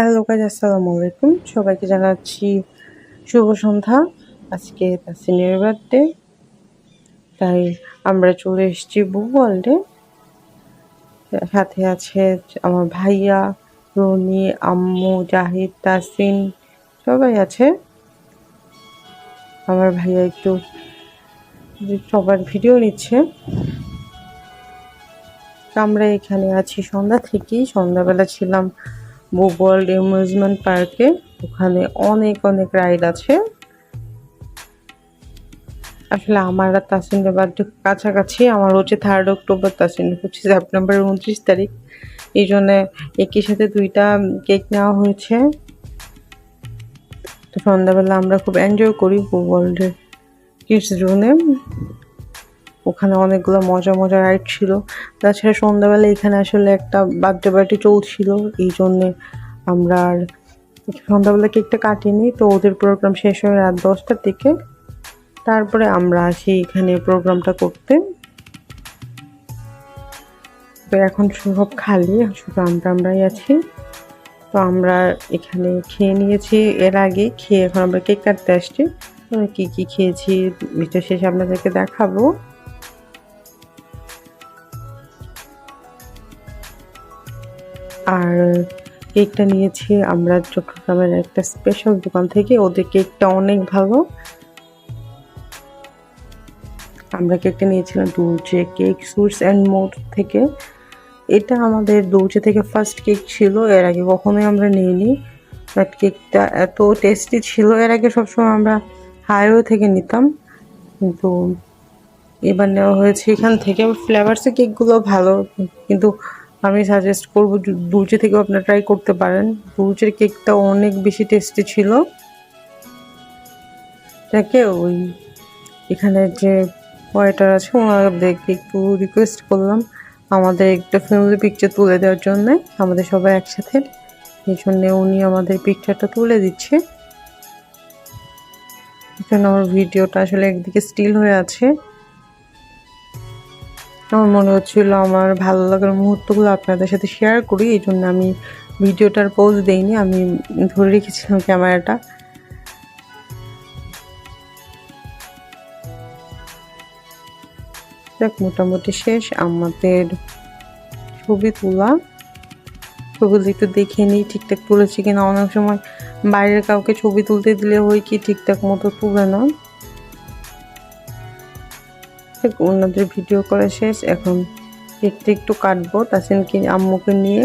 Hello guys আসসালামু আলাইকুম। সবাইকে জানাচ্ছি শুভ সন্ধ্যা। আজকে তাসিনের বার্থডে তাই আমরা চলে এসেছি বুক ওয়ার্ল্ডে সাথে আছে আমার ভাইয়া, রনি, আম্মু, জাহিদ তাসিন সবাই আছে। আমার ভাইয়া একটু সবার ভিডিও নিচ্ছে। আমরা এখানে আছি সন্ধ্যা থেকেই। সন্ধ্যাবেলা ছিলাম বুক ওয়ার্ল্ড অ্যামিউজমেন্ট পার্কে। ওখানে অনেক অনেক রাইড আছে। আসলে আমার আর তাসিনের বার্থডে কাছাকাছি। আমার হচ্ছে থার্ড অক্টোবর তাসিনের হচ্ছে সেপ্টেম্বরের উনত্রিশ তারিখ। এই জন্যে একই সাথে দুইটা কেক নেওয়া হয়েছে। তো সন্ধ্যাবেলা আমরা খুব এনজয় করি ওয়ার্ল্ডের কিডস জোনে ওখানে অনেকগুলো মজা মজা রাইড ছিল। তাছাড়া সন্ধ্যাবেলা এখানে আসলে একটা বার্থডে পার্টি চলছিল, এই জন্যে আমরা আর সন্ধ্যাবেলা কেকটা কাটিনি। তো ওদের প্রোগ্রাম শেষ হয় রাত দশটার দিকে তারপরে আমরা আসি এখানে প্রোগ্রামটা করতে। তো এখন সব খালি, শুধু আমরা, আমরাই আছি। তো আমরা এখানে খেয়ে নিয়েছি। এর আগে খেয়ে এখন আমরা কেক কাটতে আসছি। কী কী খেয়েছি ভিডিও শেষে আপনাদেরকে দেখাবো। আর কেকটা নিয়েছি। আমরা চট্টগ্রামের একটা স্পেশাল দোকান থেকে। ওদের কেকটা অনেক ভালো। আমরা কেকটা নিয়েছিলাম দুলচে কেক, সুইটস অ্যান্ড মোড থেকে। এটা আমাদের দুলচে থেকে ফার্স্ট কেক ছিল। এর আগে কখনোই আমরা নিইনি। বাট কেকটা এত টেস্টি ছিল। এর আগে সবসময় আমরা হাইওয়ে থেকে নিতাম। কিন্তু এবার নেওয়া হয়েছে এখান থেকে। ফ্লেভার্সের কেকগুলো ভালো। কিন্তু আমি সাজেস্ট করব দুলচে থেকেও আপনারা ট্রাই করতে পারেন। দুলচের কেকটা অনেক বেশি টেস্টি ছিল। তাকে ওই এখানে যে ওয়েটার আছে, ওনাদেরকে একটু রিকোয়েস্ট করলাম আমাদের একটা ফ্যামিলি পিকচার তুলে দেওয়ার জন্যে। আমাদের সবাই একসাথে। এই জন্যে উনি আমাদের পিকচারটা তুলে দিচ্ছে। এখানে আমার ভিডিওটা আসলে একদিকে স্টিল হয়ে আছে। আমার মনে হচ্ছিল আমার ভালো লাগার মুহূর্তগুলো আপনাদের সাথে শেয়ার করি, এই জন্য আমি ভিডিওটার পোজ দেইনি, আমি ধরে রেখেছিলাম ক্যামেরাটা। দেখ মোটামুটি শেষ, আমাদের ছবি তোলা। ছবিগুলো একটু দেখে নিই, ঠিকঠাক তুলেছি কিনা, অনেক সময় বাইরের কাউকে ছবি তুলতে দিলে হয় কি ঠিকঠাক মতো তুলে না। ওনাদের ভিডিও করা শেষ। এখন কেকটা একটু কাটবো। কি আম্মুকে নিয়ে